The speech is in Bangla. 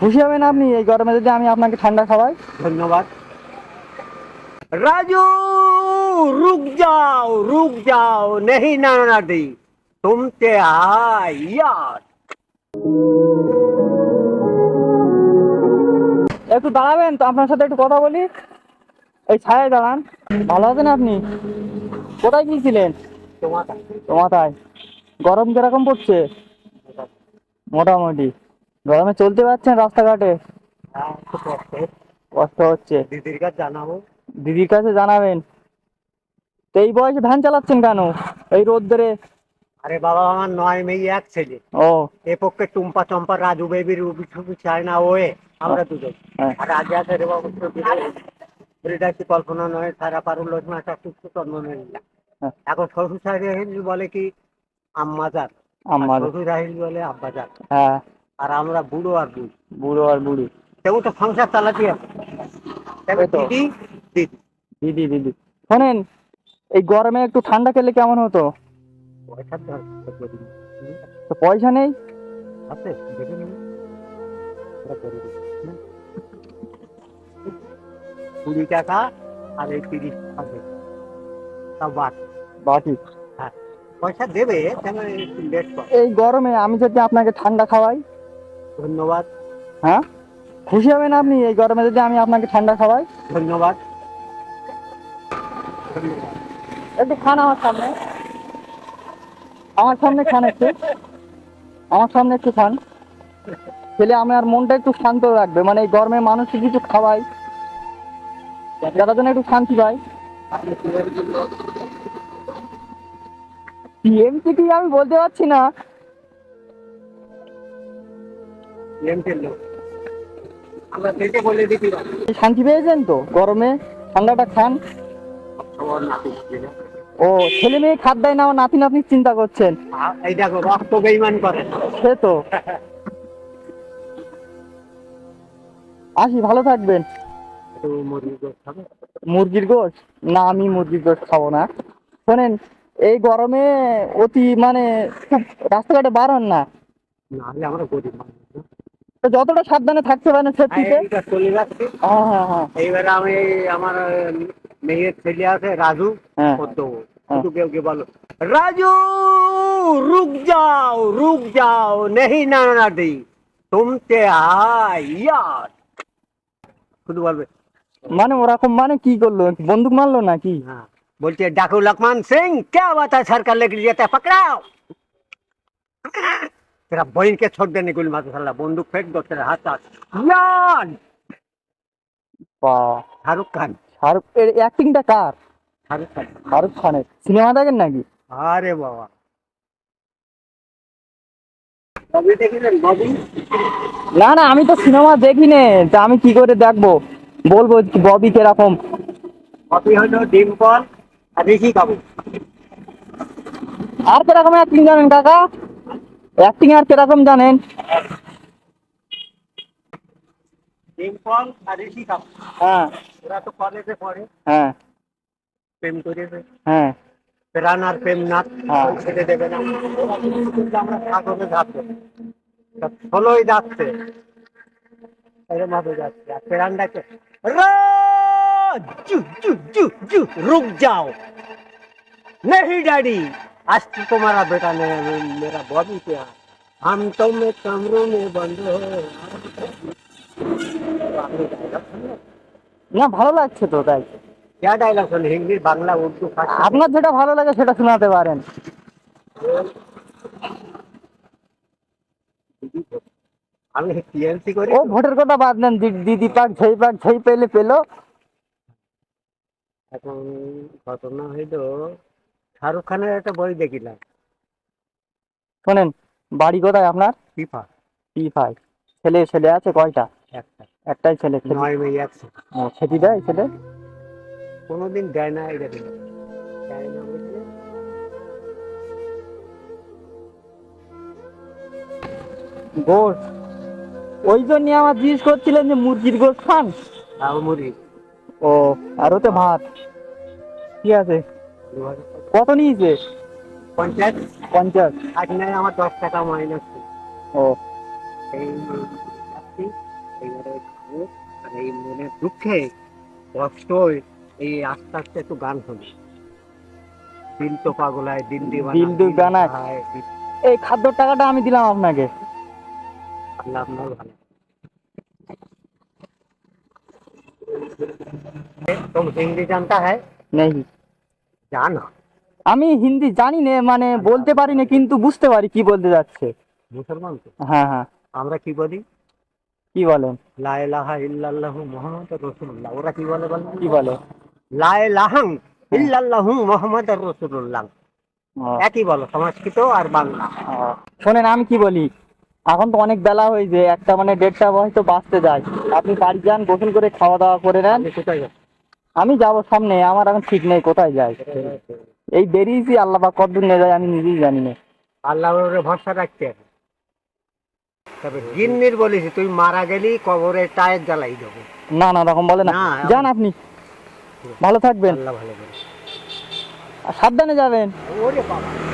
খুশি হবেন আপনি? এই গরমে যদি আমি আপনাকে ঠান্ডা খাওয়াই ধন্যবাদ। রাজু রুক যাও রুক যাও নেহি নানা দি তুমতে আয়াত। একটু দাঁড়াবেন তো আপনার সাথে একটু কথা বলি। এই ছায়া দাঁড়ান। ভালো আছেন আপনি? কোথায় গিয়েছিলেন? তোমাতায়। তোমাতায়। গরম কীরকম পড়ছে? মোটামুটি। গরমে চলতে পারছেন রাস্তাঘাটে? হ্যাঁ কষ্ট। হচ্ছে। দিদির কাছে জানাব। দিদির কাছে জানাবেন? তো এই বয়সে ভ্যান চালাচ্ছেন কেন? এই রোদ্দরে? আরে বাবা আমার নয় মেয়ে এক ছেলে। ও। এ পক্ষে টুম্পা চম্পা রাজু বেবি রুবি টুবি চায় না ওয়ে আমরা দুজন। হ্যাঁ। আর আগে আছে রে বাবু কল্পনা নয় সারা পারুল লোচনা জন্ম নেই হ্যাঁ। এখন শ্বশুর সাহেব বলে কি? আম্মাজার শ্বশুর হিন্দি বলে আব্বাজার হ্যাঁ। আর আমরা বুড়ো আর বুড়ি। বুড়ো আর বুড়ি। তেমন তো সংসার চালাতে হবে। দিদি দিদি। দিদি শোনেন এই গরমে একটু ঠান্ডা খেলে কেমন হতো? তো পয়সা নেই? আছে। কুড়ি টাকা আর এই তিরিশ টাকা। সব বাদ। বাকি? হ্যাঁ। পয়সা দেবে এই গরমে আমি যদি আপনাকে ঠান্ডা খাওয়াই ধন্যবাদ। হ্যাঁ? খুশি হবেন আপনি? এই গরমে যদি আমি আপনাকে ঠান্ডা খাওয়াই? ধন্যবাদ। একটু খান আমার সামনে। আমার সামনে খান একটু। আমার সামনে একটু খান। খেলে আমার মনটা একটু শান্ত রাখবে। মানে এই গরমে মানুষকে কিছু খাওয়াই যারা যেন একটু শান্তি পায়। টিএমসি কি আমি বলতে পারছি না। আমরা দেখে বলে দিতে শান্তি পেয়েছেন তো? গরমে? ঠান্ডাটা খান। ও ছেলে মেয়ে খাদ দেয় না নাতি নাতনি চিন্তা করছেন। আ- এই দেখো রক্ত বেইমান করে। সে তো। আসি ভালো থাকবেন? মুরগির গোশ না আমি মুরগির গোশ খাব না। শোনেন এই গরমে অতি মানে খুব রাস্তাঘাটে বার হন না। আমরা গরিব না? যতটা সাবধানে থাকতে পারেন সেফটি তে। চলে যাচ্ছে। হ্যাঁ হ্যাঁ। হ্যাঁ আমি আমার মেয়ের ছেলে আছে রাজু হ্যাঁ। করতো হ্যাঁ। কেউ কে বলো রাজু রুক যাও রুক যাও নেহি না না দি তুমতে আয়ার শুধু বলবে। মানে ওরকম মানে কি করল? বন্দুক মারলো নাকি? হ্যাঁ, বলছে ডাকু লক্ষ্মণ সিং কে বাতা সরকার লেগে যেতে পকড়াও। तेरा बहन के छोड़ देने को माता साला बंदूक फेंक दो तेरे हाथ हाथ यार বাহ शाहरुख खान শাহরুখ এর অ্যাক্টিংটা কার शाहरुख खान শাহরুখ খানের সিনেমা দেখেন নাকি अरे बाबा कभी देखी ना बॉबी না না আমি তো সিনেমা দেখি নে তা আমি কি করে দেখবো বলবো কি ববি কিরকম बॉबी हलो डिम्पल और ऋषि कपूर আর কিরকম অ্যাক্টিং জানেন কাকা অ্যাক্টিং আর কীরকম জানেন? রুক যাও নেহি ডাডি आज तो तुम्हारा बेटा ने मेरा बॉबी पे है। हम तो में कमरों में बंद हो आपने dialogue सुना? না ভালো লাগছে তো তাই क्या डायलॉग सुन हिंदी बांग्ला उर्दू फारसी আপনার যেটা ভালো লাগে সেটা শোনাতে পারেন আমি টিএমসি করি ও ভোটের কথা বাদ দেন দি- দিদি পাক ঝই পাক ঝই পেলে পেলো এখন ঘটনা হইলো শাহরুখ খানের একটা বই দেখিলাম। শোনেন বাড়ি কোথায় আপনার? ফিফা। পি ফাইভ ছেলে ছেলে আছে কয়টা? একটা। একটাই ছেলে নয় মেয়ে একশো ও খেতে দেয় ছেলে? কোনোদিন দেয় না এটা দিল দেয় না বুঝলে গোশ ওই জন্য আমার জিজ্ঞেস করছিলেন যে মুরগির গোশ খান? তাও মুড়ি ও আর ওতে ভাত। ঠিক আছে? দু হাজার। কত নিয়েছে পঞ্চাশ পঞ্চাশ আজ নাই আমার দশ টাকা মাইনাস ও এই যাচ্ছি। এই মনের দুঃখে কষ্ট এই আস্তে আস্তে একটু গান শুনি দিল তো পাগলায় দিল দিওয়ানা দিল দিওয়ানায়। হায়, দিল- এই খাদ্যর টাকাটা আমি দিলাম আপনাকে আল্লাহ আপনার ভালো तुम हिंदी जानता है নেই জানো আমি হিন্দি জানি না মানে বলতে পারি না কিন্তু বুঝতে পারি কি বলতে যাচ্ছে। মুসলমান তো? হ্যাঁ হ্যাঁ। আমরা কি বলি? কি বলেন? লা ইলাহা ইল্লাল্লাহু মুহাম্মাদুর রাসূলুল্লাহ। ওরা কি বলে বলেন? কি বলে? লা ইলাহা ইল্লাল্লাহু মুহাম্মাদুর রাসূলুল্লাহ। একই বলো সংস্কৃত আর বাংলা। শোনেন আমি কি বলি? এখন তো অনেক বেলা হয়েছে একটা মানে দেড়টা হয়তো বাঁচতে যায়। আপনি বাড়ি যান গোসল করে খাওয়া দাওয়া করে নেন। কোথায় আমি যাব সামনে আমার এখন ঠিক নেই কোথায় যাই? এই বেরিয়েছি আল্লাহ বা কতদূর নিয়ে যায় আমি নিজেই জানি না। আল্লাহর উপরে ভরসা রাখতে হবে। তবে জিন্নির বলেছি তুই মারা গেলি কবরে টায়ার জ্বালাই দেবো। না না রকম বলে না। যান আপনি। ভালো থাকবেন। আল্লাহ ভালো করে আর সাবধানে যাবেন। ওরে বাবা।